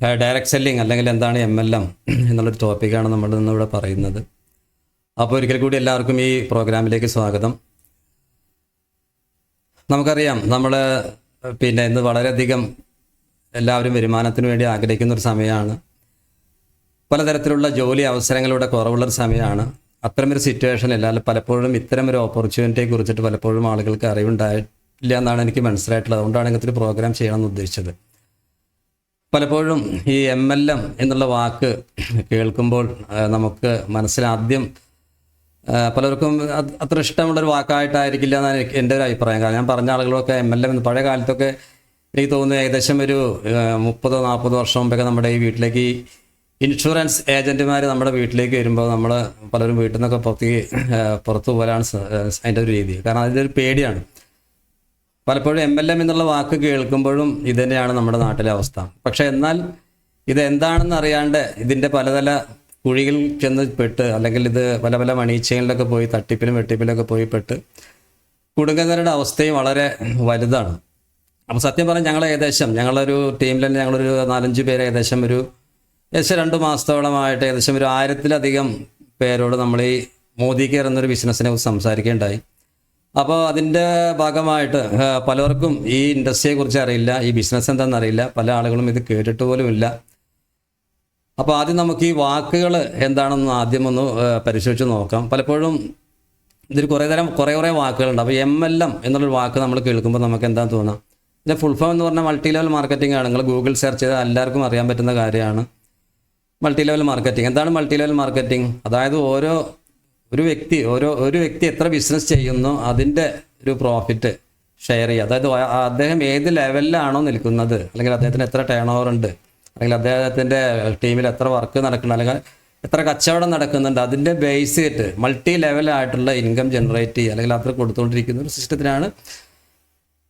Direct selling അല്ലെങ്കിൽ എന്താണ് M L M എന്നുള്ളൊരു ടോപ്പിക്കാണ് നമ്മൾ ഇന്നിവിടെ പറയുന്നത്. അപ്പോൾ ഒരിക്കൽ കൂടി എല്ലാവർക്കും ഈ പ്രോഗ്രാമിലേക്ക് സ്വാഗതം. നമുക്കറിയാം നമ്മൾ പിന്നെ ഇന്ന് വളരെയധികം എല്ലാവരും വരുമാനത്തിന് വേണ്ടി ആഗ്രഹിക്കുന്ന ഒരു സമയമാണ്. പലതരത്തിലുള്ള ജോലി അവസരങ്ങളുടെ കുറവുള്ളൊരു സമയമാണ്. അത്തരമൊരു സിറ്റുവേഷൻ അല്ല പലപ്പോഴും ഇത്തരം ഒരു ഓപ്പർച്യൂണിറ്റിയെ കുറിച്ചിട്ട് പലപ്പോഴും ആളുകൾക്ക് അറിവുണ്ടായിട്ടില്ല എന്നാണ് എനിക്ക് മനസ്സിലായിട്ടുള്ളത്. അതുകൊണ്ടാണ് ഇങ്ങനത്തെ ഒരു പ്രോഗ്രാം ചെയ്യണമെന്ന് ഉദ്ദേശിച്ചത്. പലപ്പോഴും ഈ എം എൽ എം എന്നുള്ള വാക്ക് കേൾക്കുമ്പോൾ നമുക്ക് മനസ്സിലാദ്യം പലർക്കും അത് അത്ര ഇഷ്ടമുള്ളൊരു വാക്കായിട്ടായിരിക്കില്ല എന്നാണ് എന്റെ ഒരു അഭിപ്രായം. കാരണം ഞാൻ പറഞ്ഞ ആളുകളൊക്കെ എം എൽ എം എന്ന് പഴയ കാലത്തൊക്കെ എനിക്ക് തോന്നുന്നു ഏകദേശം ഒരു മുപ്പതോ നാൽപ്പതോ വർഷം മുമ്പൊക്കെ നമ്മുടെ ഈ വീട്ടിലേക്ക് ഈ ഇൻഷുറൻസ് ഏജന്റുമാർ നമ്മുടെ വീട്ടിലേക്ക് വരുമ്പോൾ നമ്മൾ പലരും വീട്ടിൽ നിന്നൊക്കെ പുറത്തേക്ക് പുറത്തു പോകാനാണ് അതിന്റെ ഒരു രീതി. കാരണം അതിന്റെ ഒരു പേടിയാണ്. പലപ്പോഴും എം എൽ എം എന്നുള്ള വാക്ക് കേൾക്കുമ്പോഴും ഇത് തന്നെയാണ് നമ്മുടെ നാട്ടിലെ അവസ്ഥ. പക്ഷെ എന്നാൽ ഇത് എന്താണെന്ന് അറിയാണ്ട് ഇതിന്റെ പലതല കുഴിയിൽ ചെന്ന് പെട്ട് അല്ലെങ്കിൽ ഇത് പല പല മണീച്ചകളിലൊക്കെ പോയി തട്ടിപ്പിലും വെട്ടിപ്പിലൊക്കെ പോയി പെട്ട് കുടുങ്ങുന്നവരുടെ അവസ്ഥയും വളരെ വലുതാണ്. അപ്പോൾ സത്യം പറഞ്ഞാൽ ഞങ്ങൾ ഏകദേശം ഞങ്ങളൊരു ടീമിൽ തന്നെ ഞങ്ങളൊരു നാലഞ്ച് പേര് ഏകദേശം ഒരു ഏകദേശം രണ്ട് മാസത്തോളമായിട്ട് ഏകദേശം ഒരു ആയിരത്തിലധികം പേരോട് നമ്മൾ ഈ മോദി കെയർ എന്നൊരു ബിസിനസ്സിനെ കുറിച്ച് സംസാരിക്കുകയുണ്ടായി. അപ്പോൾ അതിന്റെ ഭാഗമായിട്ട് പലർക്കും ഈ ഇൻഡസ്ട്രിയെ കുറിച്ച് അറിയില്ല ഈ ബിസിനസ് എന്താണെന്ന് അറിയില്ല പല ആളുകളും ഇത് കേട്ടിട്ട് പോലുമില്ല അപ്പോൾ ആദ്യം നമുക്ക് ഈ വാക്കുകൾ എന്താണെന്ന് ആദ്യം ഒന്ന് പരിശോധിച്ച് നോക്കാം. പലപ്പോഴും ഇതിൽ കുറേ തരം കുറേ കുറേ വാക്കുകളുണ്ട്. അപ്പോൾ എം എൽ എം എന്നുള്ളൊരു വാക്ക് നമ്മൾ കേൾക്കുമ്പോൾ നമുക്ക് എന്താണെന്ന് തോന്നാം? ഇതിന്റെ ഫുൾ ഫോം എന്ന് പറഞ്ഞാൽ മൾട്ടി ലെവൽ മാർക്കറ്റിംഗ് ആണ്. നിങ്ങൾ ഗൂഗിൾ സെർച്ച് ചെയ്താൽ എല്ലാവർക്കും അറിയാൻ പറ്റുന്ന കാര്യമാണ്. മൾട്ടി ലെവൽ മാർക്കറ്റിംഗ് എന്താണ് മൾട്ടി ലെവൽ മാർക്കറ്റിംഗ് അതായത് ഓരോ ഒരു വ്യക്തി ഓരോ ഒരു വ്യക്തി എത്ര ബിസിനസ് ചെയ്യുന്നു അതിന്റെ ഒരു പ്രോഫിറ്റ് ഷെയർ ചെയ്യുക. അതായത് അദ്ദേഹം ഏത് ലെവലിലാണോ നിൽക്കുന്നത് അല്ലെങ്കിൽ അദ്ദേഹത്തിന് എത്ര ടേൺ ഓവർ ഉണ്ട് അല്ലെങ്കിൽ അദ്ദേഹത്തിന്റെ ടീമിൽ എത്ര വർക്ക് നടക്കുന്നു അല്ലെങ്കിൽ എത്ര കച്ചവടം നടക്കുന്നുണ്ട് അതിന്റെ ബേസ് ചെയ്തിട്ട് മൾട്ടി ലെവലായിട്ടുള്ള ഇൻകം ജനറേറ്റ് ചെയ്യുക അല്ലെങ്കിൽ അത്ര കൊടുത്തുകൊണ്ടിരിക്കുന്ന ഒരു സിസ്റ്റത്തിനാണ്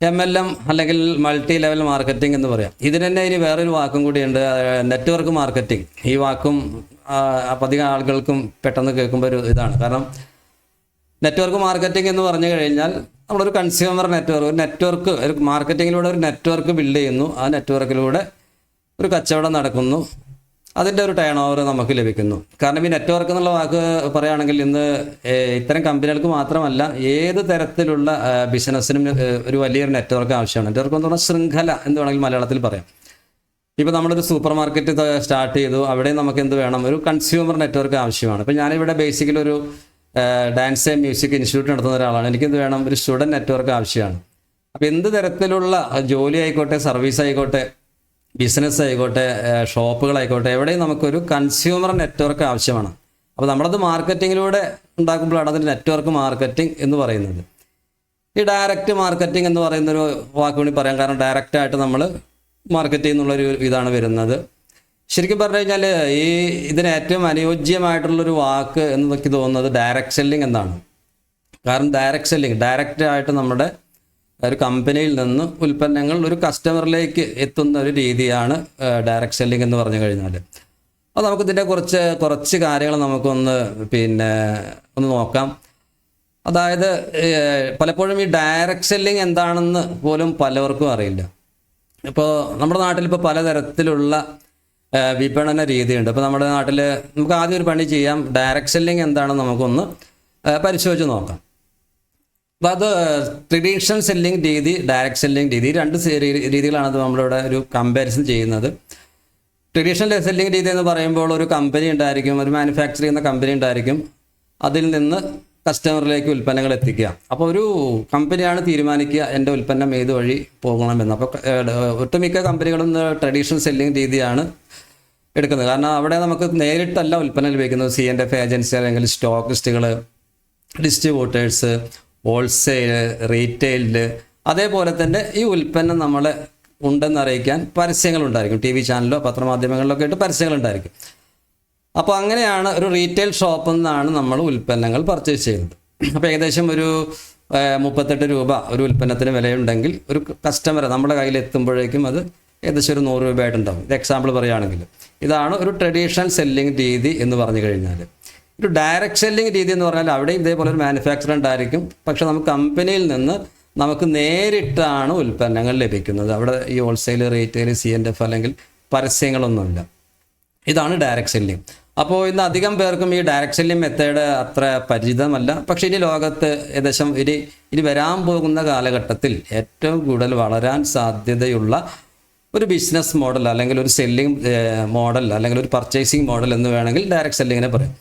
എം എൽ എം അല്ലെങ്കിൽ മൾട്ടി ലെവൽ മാർക്കറ്റിംഗ് എന്ന് പറയാം. ഇതിന് തന്നെ ഇനി വേറൊരു വാക്കും കൂടിയുണ്ട് നെറ്റ്വർക്ക് മാർക്കറ്റിംഗ് ഈ വാക്കും അധികം ആളുകൾക്കും പെട്ടെന്ന് കേൾക്കുമ്പോൾ ഒരു ഇതാണ്. കാരണം നെറ്റ്വർക്ക് മാർക്കറ്റിംഗ് എന്ന് പറഞ്ഞു കഴിഞ്ഞാൽ നമ്മളൊരു കൺസ്യൂമർ നെറ്റ്വർക്ക് ഒരു നെറ്റ്വർക്ക് ഒരു മാർക്കറ്റിങ്ങിലൂടെ ഒരു നെറ്റ്വർക്ക് ബിൽഡ് ചെയ്യുന്നു. ആ നെറ്റ്വർക്കിലൂടെ ഒരു കച്ചവടം നടക്കുന്നു. അതിന്റെ ഒരു ടേൺ ഓവർ നമുക്ക് ലഭിക്കുന്നു. കാരണം ഈ നെറ്റ്വർക്ക് എന്നുള്ള വാക്ക് പറയുകയാണെങ്കിൽ ഇന്ന് ഇത്തരം കമ്പനികൾക്ക് മാത്രമല്ല ഏത് തരത്തിലുള്ള ബിസിനസ്സിനും ഒരു വലിയൊരു നെറ്റ്വർക്ക് ആവശ്യമാണ്. നെറ്റ്വർക്ക് എന്ന് പറഞ്ഞാൽ ശൃംഖല എന്ന് വേണമെങ്കിൽ മലയാളത്തിൽ പറയാം. ഇപ്പോൾ നമ്മളൊരു സൂപ്പർ മാർക്കറ്റ് സ്റ്റാർട്ട് ചെയ്തു. അവിടെ നമുക്ക് എന്ത് വേണം? ഒരു കൺസ്യൂമർ നെറ്റ്വർക്ക് ആവശ്യമാണ്. ഇപ്പോൾ ഞാനിവിടെ ബേസിക്കലി ഒരു ഡാൻസ് ആൻഡ് മ്യൂസിക് ഇൻസ്റ്റിറ്റ്യൂട്ട് നടത്തുന്ന ഒരാളാണ്. എനിക്കെന്ത് വേണം? ഒരു സ്റ്റുഡന്റ് നെറ്റ്വർക്ക് ആവശ്യമാണ്. അപ്പോൾ എന്ത് തരത്തിലുള്ള ജോലി ആയിക്കോട്ടെ സർവീസ് ആയിക്കോട്ടെ ബിസിനസ് ആയിക്കോട്ടെ ഷോപ്പുകളായിക്കോട്ടെ എവിടെയും നമുക്കൊരു കൺസ്യൂമർ നെറ്റ്വർക്ക് ആവശ്യമാണ്. അപ്പോൾ നമ്മളത് മാർക്കറ്റിങ്ങിലൂടെ ഉണ്ടാക്കുമ്പോഴാണ് അതിന്റെ നെറ്റ്വർക്ക് മാർക്കറ്റിംഗ് എന്ന് പറയുന്നത്. ഈ ഡയറക്റ്റ് മാർക്കറ്റിംഗ് എന്ന് പറയുന്നൊരു വാക്ക് കൂടി പറയാം. കാരണം ഡയറക്റ്റായിട്ട് നമ്മൾ മാർക്കറ്റ് നിന്നുള്ളൊരു ഇതാണ് വരുന്നത്. ശരിക്കും പറഞ്ഞു കഴിഞ്ഞാൽ ഈ ഇതിന് ഏറ്റവും അനുയോജ്യമായിട്ടുള്ളൊരു വാക്ക് എന്ന് എനിക്ക് തോന്നുന്നത് ഡയറക്റ്റ് സെല്ലിംഗ് എന്നാണ്. കാരണം ഡയറക്റ്റ് സെല്ലിംഗ് ഡയറക്റ്റ് ആയിട്ട് നമ്മുടെ ഒരു കമ്പനിയിൽ നിന്ന് ഉൽപ്പന്നങ്ങൾ ഒരു കസ്റ്റമറിലേക്ക് എത്തുന്ന ഒരു രീതിയാണ് ഡയറക്റ്റ് സെല്ലിംഗ് എന്ന് പറഞ്ഞു കഴിഞ്ഞാൽ. അപ്പോൾ നമുക്കിതിന്റെ കുറച്ച് കുറച്ച് കാര്യങ്ങൾ നമുക്കൊന്ന് പിന്നെ ഒന്ന് നോക്കാം. അതായത് പലപ്പോഴും ഈ ഡയറക്റ്റ് സെല്ലിംഗ് എന്താണെന്ന് പോലും പലവർക്കും അറിയില്ല. ഇപ്പോൾ നമ്മുടെ നാട്ടിൽ ഇപ്പോൾ പലതരത്തിലുള്ള വിപണന രീതിയുണ്ട്. ഇപ്പോൾ നമ്മുടെ നാട്ടിൽ നമുക്ക് ആദ്യം ഒരു പണി ചെയ്യാം. ഡയറക്ട് സെല്ലിംഗ് എന്താണെന്ന് നമുക്കൊന്ന് പരിശോധിച്ച് നോക്കാം. അപ്പോൾ അത് ട്രഡീഷണൽ സെല്ലിംഗ് രീതി ഡയറക്ട് സെല്ലിംഗ് രീതി രണ്ട് രീതികളാണ് നമ്മളിവിടെ ഒരു കമ്പാരിസൺ ചെയ്യുന്നത്. ട്രഡീഷണൽ സെല്ലിംഗ് രീതി എന്ന് പറയുമ്പോൾ ഒരു കമ്പനി ഉണ്ടായിരിക്കും ഒരു മാനുഫാക്ചർ ചെയ്യുന്ന കമ്പനി ഉണ്ടായിരിക്കും. അതിൽ നിന്ന് കസ്റ്റമറിലേക്ക് ഉൽപ്പന്നങ്ങൾ എത്തിക്കുക. അപ്പോൾ ഒരു കമ്പനിയാണ് തീരുമാനിക്കുക എന്റെ ഉൽപ്പന്നം ഏത് വഴി പോകണമെന്ന്. അപ്പോൾ ഒട്ടുമിക്ക കമ്പനികളും ട്രഡീഷണൽ സെല്ലിംഗ് രീതിയാണ് എടുക്കുന്നത്. കാരണം അവിടെ നമുക്ക് നേരിട്ടല്ല ഉൽപ്പന്നം ലഭിക്കുന്നത്. സി എൻ എഫ് ഏജൻസി അല്ലെങ്കിൽ സ്റ്റോക്കിസ്റ്റുകൾ ഡിസ്ട്രിബ്യൂട്ടേഴ്സ് ഹോൾസെയിൽ റീറ്റെയിലിൽ അതേപോലെ തന്നെ ഈ ഉൽപ്പന്നം നമ്മളെ ഉണ്ടെന്ന് അറിയിക്കാൻ പരസ്യങ്ങൾ ഉണ്ടായിരിക്കും ടി വി ചാനലിലോ പത്രമാധ്യമങ്ങളിലോ ഒക്കെ ആയിട്ട് പരസ്യങ്ങളുണ്ടായിരിക്കും. അപ്പോൾ അങ്ങനെയാണ് ഒരു റീറ്റെയിൽ ഷോപ്പിൽ നിന്നാണ് നമ്മൾ ഉൽപ്പന്നങ്ങൾ പർച്ചേസ് ചെയ്യുന്നത്. അപ്പോൾ ഏകദേശം ഒരു മുപ്പത്തെട്ട് രൂപ ഒരു ഉൽപ്പന്നത്തിന് വിലയുണ്ടെങ്കിൽ ഒരു കസ്റ്റമർ നമ്മുടെ കയ്യിൽ എത്തുമ്പോഴേക്കും അത് ഏകദേശം ഒരു നൂറ് രൂപയായിട്ടുണ്ടാകും ഇത് എക്സാമ്പിൾ പറയുകയാണെങ്കിൽ ഇതാണ് ഒരു ട്രഡീഷണൽ സെല്ലിംഗ് രീതി എന്ന് പറഞ്ഞു കഴിഞ്ഞാൽ ഒരു ഡയറക്റ്റ് സെല്ലിംഗ് രീതി എന്ന് പറഞ്ഞാൽ അവിടെയും ഇതേപോലെ ഒരു മാനുഫാക്ചർ ഉണ്ടായിരിക്കും. പക്ഷെ നമുക്ക് കമ്പനിയിൽ നിന്ന് നമുക്ക് നേരിട്ടാണ് ഉൽപ്പന്നങ്ങൾ ലഭിക്കുന്നത്. അവിടെ ഈ wholesale retail C N F അല്ലെങ്കിൽ പരസ്യങ്ങളൊന്നുമില്ല. ഇതാണ് ഡയറക്റ്റ് സെല്ലിംഗ് അപ്പോൾ ഇന്ന് അധികം പേർക്കും ഈ ഡയറക്ട് സെല്ലിംഗ് മെത്തേഡ് അത്ര പരിചിതമല്ല. പക്ഷേ ഇനി ലോകത്ത് ഏകദേശം ഇനി ഇനി വരാൻ പോകുന്ന കാലഘട്ടത്തിൽ ഏറ്റവും കൂടുതൽ വളരാൻ സാധ്യതയുള്ള ഒരു ബിസിനസ് മോഡൽ അല്ലെങ്കിൽ ഒരു സെല്ലിംഗ് മോഡൽ അല്ലെങ്കിൽ ഒരു പർച്ചേസിങ് മോഡൽ എന്ന് വേണമെങ്കിൽ ഡയറക്റ്റ് സെല്ലിങ്ങിനെ പറയും.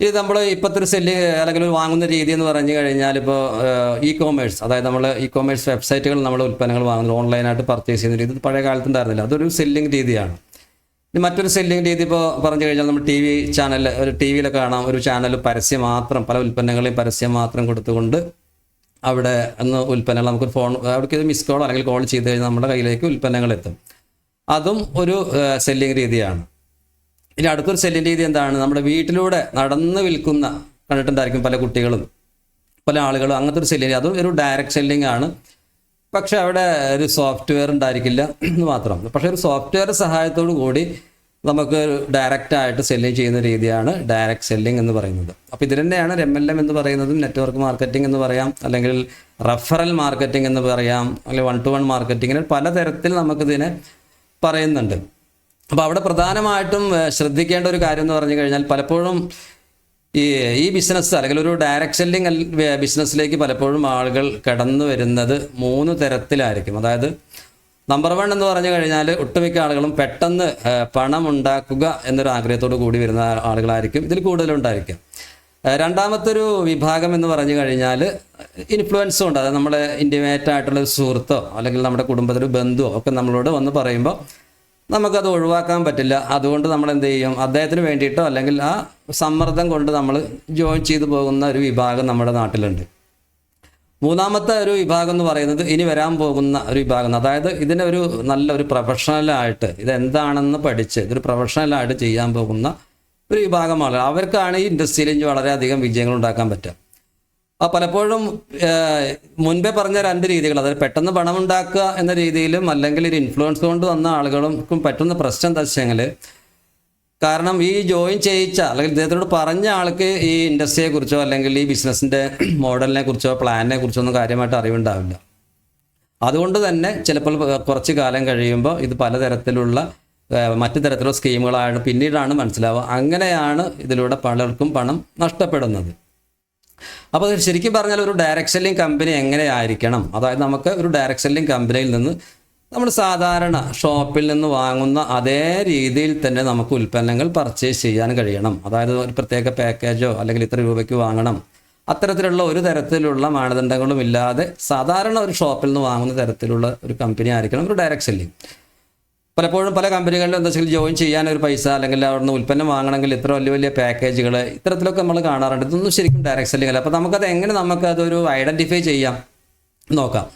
ഇത് നമ്മൾ ഇപ്പോഴത്തെ ഒരു സെല്ലിങ് അല്ലെങ്കിൽ ഒരു വാങ്ങുന്ന രീതി എന്ന് പറഞ്ഞു കഴിഞ്ഞാൽ ഇപ്പോൾ ഇ കോമേഴ്സ് അതായത് നമ്മൾ ഇ കോമേഴ്സ് വെബ്സൈറ്റുകൾ നമ്മൾ ഉൽപ്പന്നങ്ങൾ വാങ്ങുന്നത് ഓൺലൈനായിട്ട് പർച്ചേസ് ചെയ്യുന്ന രീതി പഴയ കാലത്തുണ്ടായിരുന്നില്ല. അതൊരു സെല്ലിംഗ് രീതിയാണ്. മറ്റൊരു സെല്ലിംഗ് രീതി ഇപ്പോൾ പറഞ്ഞു കഴിഞ്ഞാൽ നമ്മൾ ടി വി ചാനൽ ഒരു ടി വിയിലൊക്കെ കാണാം. ഒരു ചാനൽ പരസ്യം മാത്രം പല ഉൽപ്പന്നങ്ങളെയും പരസ്യം മാത്രം കൊടുത്തുകൊണ്ട് അവിടെ ഒന്ന് ഉൽപ്പന്നങ്ങൾ നമുക്ക് ഫോൺ അവിടേക്ക് മിസ് കോൾ അല്ലെങ്കിൽ കോൾ ചെയ്ത് കഴിഞ്ഞാൽ നമ്മുടെ കയ്യിലേക്ക് ഉൽപ്പന്നങ്ങൾ എത്തും. അതും ഒരു സെല്ലിംഗ് രീതിയാണ്. ഇനി അടുത്തൊരു സെല്ലിംഗ് രീതി എന്താണ്? നമ്മുടെ വീട്ടിലൂടെ നടന്ന് വിൽക്കുന്ന കണ്ടിട്ടുണ്ടായിരിക്കും പല കുട്ടികളും പല ആളുകളും അങ്ങനത്തെ ഒരു സെല്ലിംഗ് അതും ഒരു ഡയറക്റ്റ് സെല്ലിംഗ് ആണ്. പക്ഷെ അവിടെ ഒരു സോഫ്റ്റ്വെയർ ഉണ്ടായിരിക്കില്ല എന്ന് മാത്രം. പക്ഷേ ഒരു സോഫ്റ്റ്വെയർ സഹായത്തോടു കൂടി നമുക്ക് ഡയറക്റ്റ് ആയിട്ട് സെല്ലിംഗ് ചെയ്യുന്ന രീതിയാണ് ഡയറക്റ്റ് സെല്ലിംഗ് എന്ന് പറയുന്നത്. അപ്പോൾ ഇത് തന്നെയാണ് എം എൽ എം എന്ന് പറയുന്നതും നെറ്റ്വർക്ക് മാർക്കറ്റിംഗ് എന്ന് പറയാം അല്ലെങ്കിൽ റഫറൽ മാർക്കറ്റിംഗ് എന്ന് പറയാം അല്ലെങ്കിൽ വൺ ടു വൺ മാർക്കറ്റിംഗ് പലതരത്തിൽ നമുക്കിതിനെ പറയുന്നുണ്ട്. അപ്പോൾ അവിടെ പ്രധാനമായിട്ടും ശ്രദ്ധിക്കേണ്ട ഒരു കാര്യം എന്ന് പറഞ്ഞു കഴിഞ്ഞാൽ പലപ്പോഴും ഈ ഈ ബിസിനസ് അല്ലെങ്കിൽ ഒരു ഡയറക്ട് സെല്ലിംഗ് ബിസിനസ്സിലേക്ക് പലപ്പോഴും ആളുകൾ കടന്നു വരുന്നത് മൂന്ന് തരത്തിലായിരിക്കും. അതായത് നമ്പർ വൺ എന്ന് പറഞ്ഞു കഴിഞ്ഞാൽ ഒട്ടുമിക്ക ആളുകളും പെട്ടെന്ന് പണം ഉണ്ടാക്കുക എന്നൊരു ആഗ്രഹത്തോട് കൂടി വരുന്ന ആളുകളായിരിക്കും. ഇതിൽ കൂടുതലുണ്ടായിരിക്കും. രണ്ടാമത്തെ ഒരു വിഭാഗം എന്ന് പറഞ്ഞു കഴിഞ്ഞാൽ ഇൻഫ്ലുവൻസും ഉണ്ട്. അതായത് നമ്മുടെ ഇന്റിമേറ്റ് ആയിട്ടുള്ള സുഹൃത്തോ അല്ലെങ്കിൽ നമ്മുടെ കുടുംബത്തിലൊരു ബന്ധുവോ ഒക്കെ നമ്മളോട് വന്ന് പറയുമ്പോൾ നമുക്കത് ഒഴിവാക്കാൻ പറ്റില്ല. അതുകൊണ്ട് നമ്മൾ എന്ത് ചെയ്യും? അദ്ദേഹത്തിന് വേണ്ടിയിട്ടോ അല്ലെങ്കിൽ ആ സമ്മർദ്ദം കൊണ്ട് നമ്മൾ ജോയിൻ ചെയ്തു പോകുന്ന ഒരു വിഭാഗം നമ്മുടെ നാട്ടിലുണ്ട്. മൂന്നാമത്തെ ഒരു വിഭാഗം എന്ന് പറയുന്നത് ഇനി വരാൻ പോകുന്ന ഒരു വിഭാഗം. അതായത് ഇതിനെ ഒരു നല്ലൊരു പ്രൊഫഷണലായിട്ട് ഇതെന്താണെന്ന് പഠിച്ച് ഇതൊരു പ്രൊഫഷണലായിട്ട് ചെയ്യാൻ പോകുന്ന ഒരു വിഭാഗമാണ്. അവർക്കാണ് ഈ ഇൻഡസ്ട്രിയിൽ വളരെയധികം വിജയങ്ങൾ ഉണ്ടാക്കാൻ പറ്റുക. പലപ്പോഴും മുൻപേ പറഞ്ഞ രണ്ട് രീതികൾ അതായത് പെട്ടെന്ന് പണം ഉണ്ടാക്കുക എന്ന രീതിയിലും അല്ലെങ്കിൽ ഒരു ഇൻഫ്ലുവൻസ് കൊണ്ട് വന്ന ആളുകൾക്കും പറ്റുന്ന പ്രശ്നം എന്താ വെച്ചാൽ കാരണം ഈ ജോയിൻ ചെയ്യിച്ച അല്ലെങ്കിൽ ഇദ്ദേഹത്തോട് പറഞ്ഞ ആൾക്ക് ഈ ഇൻഡസ്ട്രിയെ കുറിച്ചോ അല്ലെങ്കിൽ ഈ ബിസിനസ്സിന്റെ മോഡലിനെ കുറിച്ചോ പ്ലാനിനെ കുറിച്ചോ ഒന്നും കാര്യമായിട്ട് അറിവുണ്ടാവില്ല. അതുകൊണ്ട് തന്നെ ചിലപ്പോൾ കുറച്ച് കാലം കഴിയുമ്പോൾ ഇത് പലതരത്തിലുള്ള മറ്റു തരത്തിലുള്ള സ്കീമുകളാണ് പിന്നീടാണ് മനസ്സിലാവുക. അങ്ങനെയാണ് ഇതിലൂടെ പലർക്കും പണം നഷ്ടപ്പെടുന്നത്. അപ്പോൾ ശരിക്കും പറഞ്ഞാൽ ഒരു ഡയറക്ട് സെല്ലിംഗ് കമ്പനി എങ്ങനെയായിരിക്കണം അതായത് നമുക്ക് ഒരു ഡയറക്ട് സെല്ലിംഗ് കമ്പനിയിൽ നിന്ന് നമ്മൾ സാധാരണ ഷോപ്പിൽ നിന്ന് വാങ്ങുന്ന അതേ രീതിയിൽ തന്നെ നമുക്ക് ഉൽപ്പന്നങ്ങൾ പർച്ചേസ് ചെയ്യാൻ കഴിയണം. അതായത് ഒരു പ്രത്യേക പാക്കേജോ അല്ലെങ്കിൽ ഇത്ര രൂപയ്ക്ക് വാങ്ങണം. അത്തരത്തിലുള്ള ഒരു തരത്തിലുള്ള മാനദണ്ഡങ്ങളും ഇല്ലാതെ സാധാരണ ഒരു ഷോപ്പിൽ നിന്ന് വാങ്ങുന്ന തരത്തിലുള്ള ഒരു കമ്പനി ആയിരിക്കണം ഒരു ഡയറക്ട് സെല്ലിംഗ് പലപ്പോഴും പല കമ്പനികളിലും എന്താ വെച്ചാൽ ജോയിൻ ചെയ്യാൻ ഒരു പൈസ അല്ലെങ്കിൽ അവിടുന്ന് ഉൽപ്പന്നം വാങ്ങണമെങ്കിൽ ഇത്ര വലിയ വലിയ പാക്കേജുകൾ ഇത്തരത്തിലൊക്കെ നമ്മൾ കാണാറുണ്ട്. ഇതൊന്നും ശരിക്കും ഡയറക്റ്റ് സെല്ലിംഗ് അല്ല. അപ്പോൾ നമുക്കത് എങ്ങനെ നമുക്കതൊരു ഐഡന്റിഫൈ ചെയ്യാം നോക്കാം.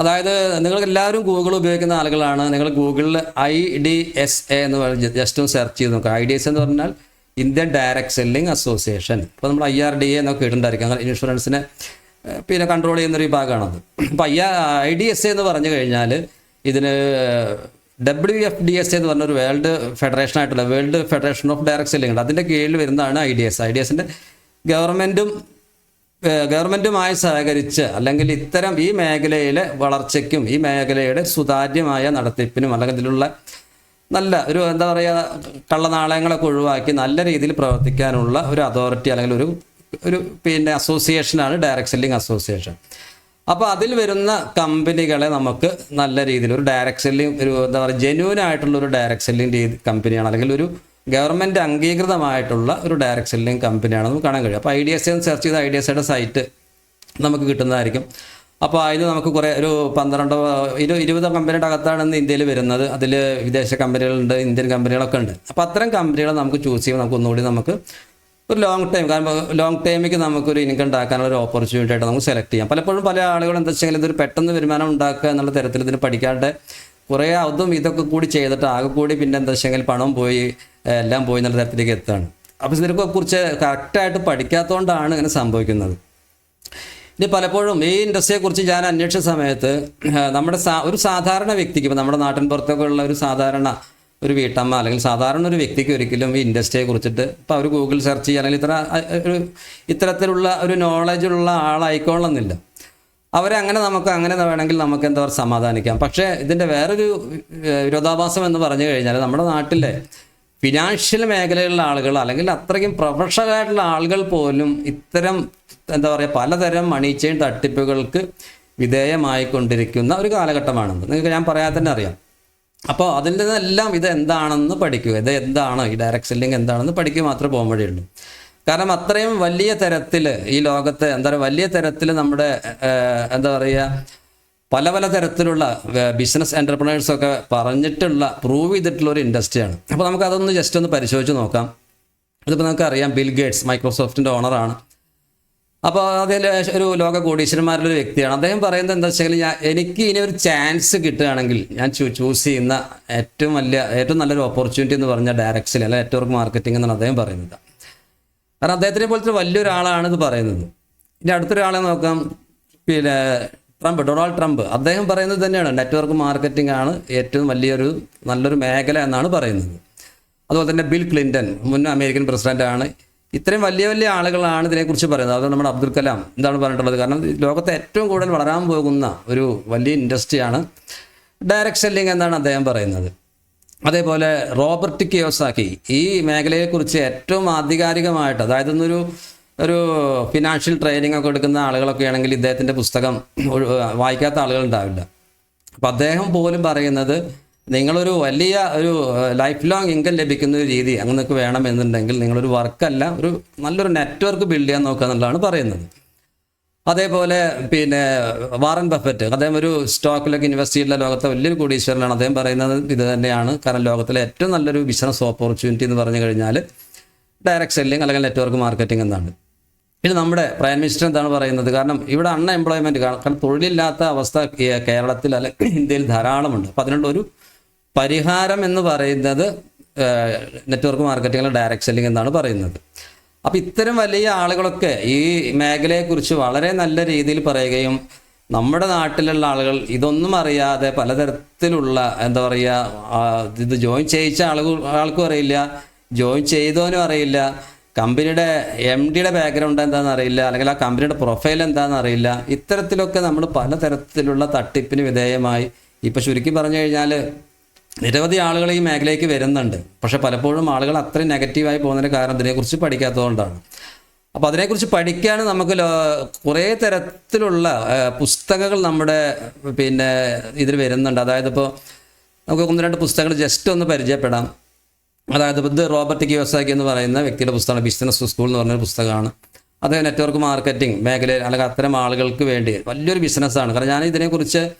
അതായത് നിങ്ങൾ എല്ലാവരും ഗൂഗിൾ ഉപയോഗിക്കുന്ന ആളുകളാണ്. നിങ്ങൾ ഗൂഗിളിൽ ഐ ഡി എസ് എ എന്ന് പറഞ്ഞ് ജസ്റ്റ് ഒന്ന് സെർച്ച് ചെയ്ത് നോക്കുക. ഐ ഡി എസ് എന്ന് പറഞ്ഞാൽ ഇന്ത്യൻ ഡയറക്റ്റ് സെല്ലിംഗ് അസോസിയേഷൻ ഇപ്പോൾ നമ്മൾ ഐ ആർ ഡി എ എന്നൊക്കെ ഇട്ടുണ്ടായിരിക്കും അങ്ങനെ ഇൻഷുറൻസിനെ പിന്നെ കൺട്രോൾ ചെയ്യുന്ന ഒരു വിഭാഗമാണത്. അപ്പോൾ I I D S A എന്ന് പറഞ്ഞു കഴിഞ്ഞാൽ ഇതിന് ഡബ്ല്യു എഫ് ഡി എസ് എന്ന് പറഞ്ഞൊരു വേൾഡ് ഫെഡറേഷൻ ആയിട്ടുള്ള world federation of direct selling അതിന്റെ കീഴിൽ വരുന്നതാണ് I D S. I D എസിന്റെ ഗവൺമെന്റും ഗവൺമെന്റുമായി സഹകരിച്ച് അല്ലെങ്കിൽ ഇത്തരം ഈ മേഖലയിലെ വളർച്ചയ്ക്കും ഈ മേഖലയുടെ സുതാര്യമായ നടത്തിപ്പിനും അല്ലെങ്കിൽ ഇതിലുള്ള നല്ല ഒരു എന്താ പറയുക കള്ളനാളയങ്ങളൊക്കെ ഒഴിവാക്കി നല്ല രീതിയിൽ പ്രവർത്തിക്കാനുള്ള ഒരു അതോറിറ്റി അല്ലെങ്കിൽ ഒരു ഒരു പിന്നെ അസോസിയേഷനാണ് ഡയറക്ട് സെല്ലിംഗ് അസോസിയേഷൻ. അപ്പോൾ അതിൽ വരുന്ന കമ്പനികളെ നമുക്ക് നല്ല രീതിയിൽ ഒരു ഡയറക്ട് സെല്ലിംഗ് ഒരു എന്താ പറയുക ജെന്യൂൻ ആയിട്ടുള്ള ഒരു ഡയറക്ട് സെല്ലിംഗ് രീതി കമ്പനിയാണ് അല്ലെങ്കിൽ ഒരു ഗവൺമെന്റ് അംഗീകൃതമായിട്ടുള്ള ഒരു ഡയറക്ട് സെല്ലിംഗ് കമ്പനിയാണ് നമുക്ക് കാണാൻ കഴിയും. അപ്പോൾ ഐ ഡി എസ് സെർച്ച് ചെയ്ത ഐ ഡി എസ് സൈറ്റ് നമുക്ക് കിട്ടുന്നതായിരിക്കും. അപ്പോൾ അതിൽ നമുക്ക് കുറേ ഒരു പന്ത്രണ്ടോ ഇരു ഇരുപത് കമ്പനിയുടെ അകത്താണ് ഇന്ന് ഇന്ത്യയിൽ വരുന്നത്. അതിൽ വിദേശ കമ്പനികളുണ്ട് ഇന്ത്യൻ കമ്പനികളൊക്കെ ഉണ്ട്. അപ്പോൾ അത്തരം കമ്പനികളെ നമുക്ക് ചൂസ് ചെയ്യുമ്പോൾ നമുക്ക് ഒന്നുകൂടി നമുക്ക് ഒരു ലോങ് ടൈം കാരണം ലോങ് ടൈമിക്ക് നമുക്കൊരു ഇൻകം ഉണ്ടാക്കാനുള്ള ഒരു ഓപ്പർച്യൂണിറ്റി ആയിട്ട് നമുക്ക് സെലക്ട് ചെയ്യാം. പലപ്പോഴും പല ആളുകൾ എന്താ വെച്ചാൽ ഇതൊരു പെട്ടെന്ന് വരുമാനം ഉണ്ടാക്കുക എന്നുള്ള തരത്തിൽ ഇതിന് പഠിക്കാണ്ട് കുറേ അതും ഇതൊക്കെ കൂടി ചെയ്തിട്ട് ആകെ കൂടി പിന്നെ എന്താ വെച്ചെങ്കിൽ പണം പോയി എല്ലാം പോയി എന്നുള്ള തരത്തിലേക്ക് എത്താണ് അപ്പോൾ ഇതിനെ കുറിച്ച് കറക്റ്റായിട്ട് പഠിക്കാത്തതുകൊണ്ടാണ് ഇങ്ങനെ സംഭവിക്കുന്നത്. ഇനി പലപ്പോഴും ഈ ഇൻഡസ്ട്രിയെക്കുറിച്ച് ഞാൻ അന്വേഷിച്ച സമയത്ത് നമ്മുടെ ഒരു സാധാരണ വ്യക്തിക്ക് ഇപ്പോൾ നമ്മുടെ നാട്ടിൻ പുറത്തൊക്കെ ഉള്ള ഒരു സാധാരണ ഒരു വീട്ടമ്മ അല്ലെങ്കിൽ സാധാരണ ഒരു വ്യക്തിക്ക് ഒരിക്കലും ഈ ഇൻഡസ്ട്രിയെ കുറിച്ചിട്ട് ഇപ്പോൾ അവർ ഗൂഗിൾ സെർച്ച് ചെയ്യുക അല്ലെങ്കിൽ ഇത്ര ഒരു ഇത്തരത്തിലുള്ള ഒരു നോളജുള്ള ആളായിക്കോളണമെന്നില്ല അവരെ അങ്ങനെ നമുക്ക് അങ്ങനെ വേണമെങ്കിൽ നമുക്ക് എന്താ പറയുക സമാധാനിക്കാം. പക്ഷേ ഇതിന്റെ വേറൊരു വിരോധാഭാസം എന്ന് പറഞ്ഞു കഴിഞ്ഞാൽ നമ്മുടെ നാട്ടിലെ ഫിനാൻഷ്യൽ മേഖലയിലുള്ള ആളുകൾ അല്ലെങ്കിൽ അത്രയ്ക്കും പ്രൊഫഷണലായിട്ടുള്ള ആളുകൾ പോലും ഇത്തരം എന്താ പറയുക പലതരം മണി ചെയിൻ തട്ടിപ്പുകൾക്ക് വിധേയമായിക്കൊണ്ടിരിക്കുന്ന ഒരു കാലഘട്ടമാണെന്ന് നിങ്ങൾക്ക് ഞാൻ പറയാതെ തന്നെ അറിയാം. അപ്പോൾ അതിന്റെ എല്ലാം ഇത് എന്താണെന്ന് പഠിക്കുക. ഇത് എന്താണ്? ഈ ഡയറക്ട് സെല്ലിംഗ് എന്താണെന്ന് പഠിക്കുക മാത്രമേ പോകാൻ വഴിയുള്ളൂ. കാരണം അത്രയും വലിയ തരത്തിൽ ഈ ലോകത്ത് എന്താ പറയുക വലിയ തരത്തിൽ നമ്മുടെ എന്താ പറയുക പല പല തരത്തിലുള്ള ബിസിനസ് എന്റർപ്രണേഴ്സൊക്കെ പറഞ്ഞിട്ടുള്ള പ്രൂവ് ചെയ്തിട്ടുള്ള ഒരു ഇൻഡസ്ട്രിയാണ് അപ്പോൾ നമുക്ക് അതൊന്ന് ജസ്റ്റ് ഒന്ന് പരിശോധിച്ച് നോക്കാം. ഇതിപ്പോൾ നമുക്കറിയാം ബിൽ ഗേറ്റ്സ് മൈക്രോസോഫ്റ്റിന്റെ ഓണറാണ് അപ്പോൾ അതിൽ ഒരു ലോക കോടീശ്വരന്മാരിലൊരു വ്യക്തിയാണ്. അദ്ദേഹം പറയുന്നത് എന്താ വെച്ചാൽ ഞാൻ എനിക്ക് ഇനി ഒരു ചാൻസ് കിട്ടുകയാണെങ്കിൽ ഞാൻ ചൂസ് ചെയ്യുന്ന ഏറ്റവും വലിയ ഏറ്റവും നല്ലൊരു ഓപ്പർച്യൂണിറ്റി എന്ന് പറഞ്ഞ ഡയറക്ഷൻ അല്ല നെറ്റ്വർക്ക് മാർക്കറ്റിംഗ് എന്നാണ് അദ്ദേഹം പറയുന്നത്. കാരണം അദ്ദേഹത്തിനെ പോലത്തെ വലിയൊരാളാണ് ഇത് പറയുന്നത്. ഇനി അടുത്തൊരാളെ നോക്കാം. പിന്നെ ട്രംപ് ഡൊണാൾഡ് ട്രംപ്. അദ്ദേഹം പറയുന്നത് തന്നെയാണ് നെറ്റ്വർക്ക് മാർക്കറ്റിംഗ് ആണ് ഏറ്റവും വലിയൊരു നല്ലൊരു മേഖല എന്നാണ് പറയുന്നത്. അതുപോലെ തന്നെ ബിൽ ക്ലിന്റൺ മുൻ അമേരിക്കൻ പ്രസിഡന്റാണ് ഇത്രയും വലിയ വലിയ ആളുകളാണ് ഇതിനെക്കുറിച്ച് പറയുന്നത്. അത് നമ്മുടെ അബ്ദുൽ കലാം എന്താണ് പറഞ്ഞിട്ടുള്ളത്? കാരണം ലോകത്തെ ഏറ്റവും കൂടുതൽ വളരാൻ പോകുന്ന ഒരു വലിയ ഇൻഡസ്ട്രിയാണ് ഡയറക്ട് സെല്ലിംഗ് എന്നാണ് അദ്ദേഹം പറയുന്നത്. അതേപോലെ റോബർട്ട് കിയോസാക്കി ഈ മേഖലയെക്കുറിച്ച് ഏറ്റവും ആധികാരികമായിട്ട് അതായത് ഇന്നൊരു ഒരു ഫിനാൻഷ്യൽ ട്രെയിനിങ് ഒക്കെ എടുക്കുന്ന ആളുകളൊക്കെ ആണെങ്കിൽ ഇദ്ദേഹത്തിന്റെ പുസ്തകം വായിക്കാത്ത ആളുകൾ ഉണ്ടാവില്ല. അപ്പം അദ്ദേഹം പോലും പറയുന്നത് നിങ്ങളൊരു വലിയ ഒരു ലൈഫ് ലോങ് ഇൻകം ലഭിക്കുന്ന ഒരു രീതി അങ്ങനെയൊക്കെ വേണമെന്നുണ്ടെങ്കിൽ നിങ്ങളൊരു വർക്കല്ല ഒരു നല്ലൊരു നെറ്റ്വർക്ക് ബിൽഡ് ചെയ്യാൻ നോക്കുക എന്നുള്ളതാണ് പറയുന്നത്. അതേപോലെ പിന്നെ വാറൻ ബഫറ്റ് അദ്ദേഹം ഒരു സ്റ്റോക്കിലൊക്കെ ഇൻവെസ്റ്റ് ചെയ്യുന്ന ലോകത്തെ വലിയൊരു കോടീശ്വരനാണ്. അദ്ദേഹം പറയുന്നത് ഇത് തന്നെയാണ്. കാരണം ലോകത്തിലെ ഏറ്റവും നല്ലൊരു ബിസിനസ് ഓപ്പർച്യൂണിറ്റി എന്ന് പറഞ്ഞു കഴിഞ്ഞാൽ ഡയറക്ട് സെല്ലിംഗ് അല്ലെങ്കിൽ നെറ്റ്വർക്ക് മാർക്കറ്റിംഗ് എന്നാണ്. പിന്നെ നമ്മുടെ പ്രൈം മിനിസ്റ്റർ എന്താണ് പറയുന്നത്? കാരണം ഇവിടെ അൺഎംപ്ലോയ്മെന്റ് കാരണം തൊഴിലില്ലാത്ത അവസ്ഥ കേരളത്തിൽ അല്ലെങ്കിൽ ഇന്ത്യയിൽ ധാരാളമുണ്ട്. അപ്പോൾ അതിനുള്ള ഒരു പരിഹാരം എന്ന് പറയുന്നത് നെറ്റ്വർക്ക് മാർക്കറ്റിംഗ് അല്ലെങ്കിൽ ഡയറക്ട് സെല്ലിംഗ് എന്നാണ് പറയുന്നത്. അപ്പോൾ ഇത്തരം വലിയ ആളുകളൊക്കെ ഈ മേഖലയെക്കുറിച്ച് വളരെ നല്ല രീതിയിൽ പറയുകയും നമ്മുടെ നാട്ടിലുള്ള ആളുകൾ ഇതൊന്നും അറിയാതെ പലതരത്തിലുള്ള എന്താ പറയുക ഇത് ജോയിൻ ചെയ്യിച്ച ആളുകൾ ആൾക്കും അറിയില്ല ജോയിൻ ചെയ്തവനും അറിയില്ല കമ്പനിയുടെ എം ഡിയുടെ ബാക്ക്ഗ്രൗണ്ട് എന്താണെന്ന് അറിയില്ല അല്ലെങ്കിൽ ആ കമ്പനിയുടെ പ്രൊഫൈൽ എന്താണെന്ന് അറിയില്ല. ഇത്തരത്തിലൊക്കെ നമ്മൾ പലതരത്തിലുള്ള തട്ടിപ്പിന് വിധേയമായി. ഇപ്പം ചുരുക്കി പറഞ്ഞു കഴിഞ്ഞാൽ നിരവധി ആളുകൾ ഈ മേഖലയ്ക്ക് വരുന്നുണ്ട്. പക്ഷെ പലപ്പോഴും ആളുകൾ അത്രയും നെഗറ്റീവായി പോകുന്നതിന് കാരണം ഇതിനെക്കുറിച്ച് പഠിക്കാത്തതുകൊണ്ടാണ്. അപ്പോൾ അതിനെക്കുറിച്ച് പഠിക്കാൻ നമുക്ക് കുറേ തരത്തിലുള്ള പുസ്തകങ്ങൾ നമ്മുടെ പിന്നെ ഇതിൽ വരുന്നുണ്ട്. അതായത് ഇപ്പോൾ നമുക്ക് ഒന്ന് രണ്ട് പുസ്തകങ്ങൾ ജസ്റ്റ് ഒന്ന് പരിചയപ്പെടാം. അതായത് ഇത് റോബർട്ട് കിയോസാക്കി എന്ന് പറയുന്ന വ്യക്തിയുടെ പുസ്തകമാണ്. ബിസിനസ് സ്കൂൾ എന്ന് പറഞ്ഞൊരു പുസ്തകമാണ്. അദ്ദേഹം നെറ്റ്വർക്ക് മാർക്കറ്റിംഗ് മേഖലയിൽ അല്ലെങ്കിൽ അത്തരം ആളുകൾക്ക് വേണ്ടി വലിയൊരു ബിസിനസ്സാണ്. കാരണം ഞാൻ ഇതിനെക്കുറിച്ച്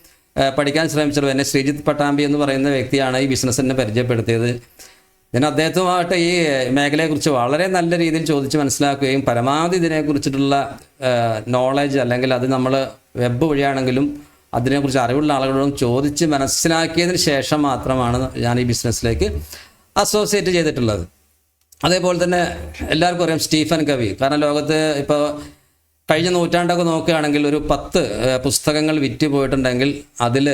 പഠിക്കാൻ ശ്രമിച്ചത് എന്നെ ശ്രീജിത്ത് പട്ടാമ്പി എന്ന് പറയുന്ന വ്യക്തിയാണ് ഈ ബിസിനസ് എന്നെ പരിചയപ്പെടുത്തിയത്. ഞാൻ അദ്ദേഹത്തുമായിട്ട് ഈ മേഖലയെക്കുറിച്ച് വളരെ നല്ല രീതിയിൽ ചോദിച്ച് മനസ്സിലാക്കുകയും പരമാവധി ഇതിനെക്കുറിച്ചിട്ടുള്ള നോളജ് അല്ലെങ്കിൽ അത് നമ്മൾ വെബ് വഴിയാണെങ്കിലും അതിനെക്കുറിച്ച് അറിവുള്ള ആളുകളോടും ചോദിച്ച് മനസ്സിലാക്കിയതിന് ശേഷം മാത്രമാണ് ഞാൻ ഈ ബിസിനസ്സിലേക്ക് അസോസിയേറ്റ് ചെയ്തിട്ടുള്ളത്. അതേപോലെ തന്നെ എല്ലാവർക്കും അറിയാം സ്റ്റീഫൻ കവി. കാരണം ലോകത്ത് ഇപ്പോൾ കഴിഞ്ഞ നൂറ്റാണ്ടൊക്കെ നോക്കുകയാണെങ്കിൽ ഒരു പത്ത് പുസ്തകങ്ങൾ വിറ്റ് പോയിട്ടുണ്ടെങ്കിൽ അതിൽ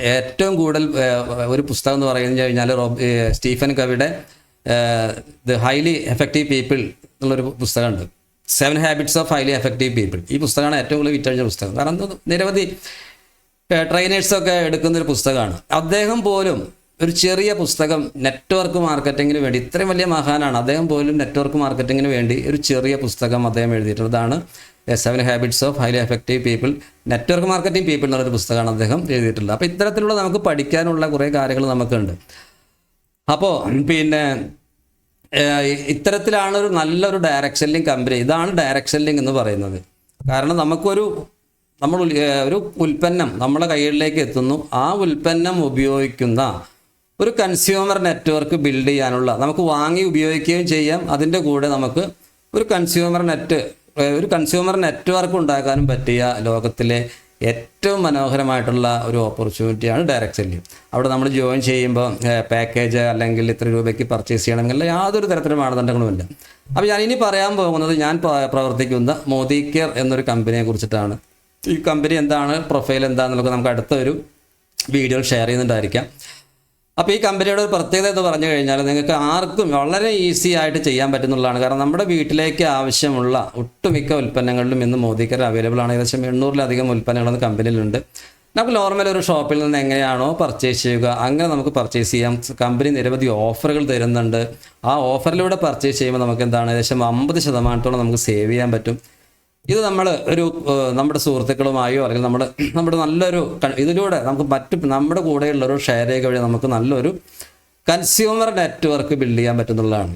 ഏറ്റവും കൂടുതൽ ഒരു പുസ്തകം എന്ന് പറഞ്ഞു കഴിഞ്ഞാൽ റോബ് സ്റ്റീഫൻ കവിയുടെ ദ ഹൈലി എഫക്റ്റീവ് പീപ്പിൾ എന്നുള്ളൊരു പുസ്തകമുണ്ട്. Seven habits of highly effective people. ഈ പുസ്തകമാണ് ഏറ്റവും കൂടുതൽ വിറ്റഴിഞ്ഞ പുസ്തകം. കാരണം നിരവധി ട്രെയിനേഴ്സൊക്കെ എടുക്കുന്ന ഒരു പുസ്തകമാണ്. അദ്ദേഹം പോലും ഒരു ചെറിയ പുസ്തകം നെറ്റ്വർക്ക് മാർക്കറ്റിങ്ങിന് വേണ്ടി ഇത്രയും വലിയ മഹാനാണ്. അദ്ദേഹം പോലും നെറ്റ്വർക്ക് മാർക്കറ്റിങ്ങിന് വേണ്ടി ഒരു ചെറിയ പുസ്തകം അദ്ദേഹം എഴുതിയിട്ടുള്ളതാണ് seven habits of highly effective people network marketing people എന്നൊരു പുസ്തകമാണ് അദ്ദേഹം എഴുതിയിട്ടുള്ളത്. അപ്പോൾ ഇത്തരത്തിലുള്ള നമുക്ക് പഠിക്കാനുള്ള കുറേ കാര്യങ്ങൾ നമുക്കുണ്ട്. അപ്പോൾ പിന്നെ ഇത്തരത്തിലാണ് ഒരു നല്ലൊരു ഡയറക്ട് സെല്ലിംഗ് കമ്പനി ഇതാണ് ഡയറക്ട് സെല്ലിംഗ് എന്ന് പറയുന്നത്. കാരണം നമുക്കൊരു നമ്മൾ ഒരു ഉൽപ്പന്നം നമ്മുടെ കയ്യിലേക്ക് എത്തുന്നു. ആ ഉൽപ്പന്നം ഉപയോഗിക്കുന്ന ഒരു കൺസ്യൂമർ നെറ്റ്വർക്ക് ബിൽഡ് ചെയ്യാനുള്ള നമുക്ക് വാങ്ങി ഉപയോഗിക്കുകയും ചെയ്യാം. അതിന്റെ കൂടെ നമുക്ക് ഒരു കൺസ്യൂമർ നെറ്റ് ഒരു കൺസ്യൂമർ നെറ്റ്വർക്ക് ഉണ്ടാക്കാനും പറ്റിയ ലോകത്തിലെ ഏറ്റവും മനോഹരമായിട്ടുള്ള ഒരു ഓപ്പർച്യൂണിറ്റിയാണ് ഡയറക്റ്റ് സെല്ലിംഗ് അവിടെ നമ്മൾ ജോയിൻ ചെയ്യുമ്പോൾ പാക്കേജ് അല്ലെങ്കിൽ ഇത്ര രൂപയ്ക്ക് പർച്ചേസ് ചെയ്യണമെങ്കിൽ യാതൊരു തരത്തിലും മാനദണ്ഡങ്ങളുമില്ല. അപ്പോൾ ഞാൻ ഇനി പറയാൻ പോകുന്നത് ഞാൻ പ്രവർത്തിക്കുന്ന മോദി കെയർ എന്നൊരു കമ്പനിയെ കുറിച്ചിട്ടാണ്. ഈ കമ്പനി എന്താണ് പ്രൊഫൈൽ എന്താണെന്നുള്ളത് നമുക്ക് അടുത്തൊരു വീഡിയോയിൽ ഷെയർ ചെയ്യുന്നുണ്ടായിരിക്കാം. അപ്പോൾ ഈ കമ്പനിയുടെ ഒരു പ്രത്യേകത എന്ന് പറഞ്ഞു കഴിഞ്ഞാൽ നിങ്ങൾക്ക് ആർക്കും വളരെ ഈസി ആയിട്ട് ചെയ്യാൻ പറ്റുന്നുള്ളതാണ്. കാരണം നമ്മുടെ വീട്ടിലേക്ക് ആവശ്യമുള്ള ഒട്ടുമിക്ക ഉൽപ്പന്നങ്ങളിലും ഇന്ന് മോദിക്കർ അവൈലബിൾ ആണ്. ഏകദേശം എണ്ണൂറിലധികം ഉൽപ്പന്നങ്ങളൊന്നും കമ്പനിയിലുണ്ട്. നമുക്ക് നോർമൽ ഒരു ഷോപ്പിൽ നിന്ന് എങ്ങനെയാണോ പർച്ചേസ് ചെയ്യുക അങ്ങനെ നമുക്ക് പർച്ചേസ് ചെയ്യാം. കമ്പനി നിരവധി ഓഫറുകൾ തരുന്നുണ്ട്. ആ ഓഫറിലൂടെ പർച്ചേസ് ചെയ്യുമ്പോൾ നമുക്ക് എന്താണ്? ഏകദേശം അമ്പത് ശതമാനത്തോളം നമുക്ക് സേവ് ചെയ്യാൻ പറ്റും. ഇത് നമ്മൾ ഒരു നമ്മുടെ സുഹൃത്തുക്കളുമായോ അല്ലെങ്കിൽ നമ്മുടെ നമ്മുടെ നല്ലൊരു ഇതിലൂടെ നമുക്ക് മറ്റു നമ്മുടെ കൂടെയുള്ളൊരു ഷെയർ ചെയ്യുക വഴി നമുക്ക് നല്ലൊരു കൺസ്യൂമർ നെറ്റ്വർക്ക് ബിൽഡ് ചെയ്യാൻ പറ്റുന്നുള്ളതാണ്.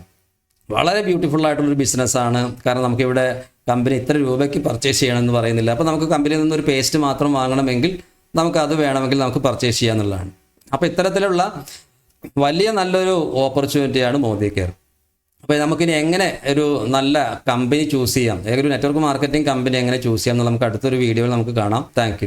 വളരെ ബ്യൂട്ടിഫുൾ ആയിട്ടുള്ളൊരു ബിസിനസ്സാണ് കാരണം നമുക്കിവിടെ കമ്പനി ഇത്ര രൂപയ്ക്ക് പർച്ചേസ് ചെയ്യണമെന്ന് പറയുന്നില്ല. അപ്പോൾ നമുക്ക് കമ്പനിയിൽ നിന്നൊരു പേസ്റ്റ് മാത്രം വാങ്ങണമെങ്കിൽ നമുക്കത് വേണമെങ്കിൽ നമുക്ക് പർച്ചേസ് ചെയ്യാന്നുള്ളതാണ്. അപ്പോൾ ഇത്തരത്തിലുള്ള വലിയ നല്ലൊരു ഓപ്പർച്യൂണിറ്റിയാണ് മോദി കെയർ അപ്പോൾ നമുക്കിനി എങ്ങനെ ഒരു നല്ല കമ്പനി ചൂസ് ചെയ്യാം? ഏതൊരു നെറ്റ്വർക്ക് മാർക്കറ്റിംഗ് കമ്പനി എങ്ങനെ ചൂസ് ചെയ്യാം എന്ന് നമുക്ക് അടുത്തൊരു വീഡിയോയിൽ നമുക്ക് കാണാം. താങ്ക്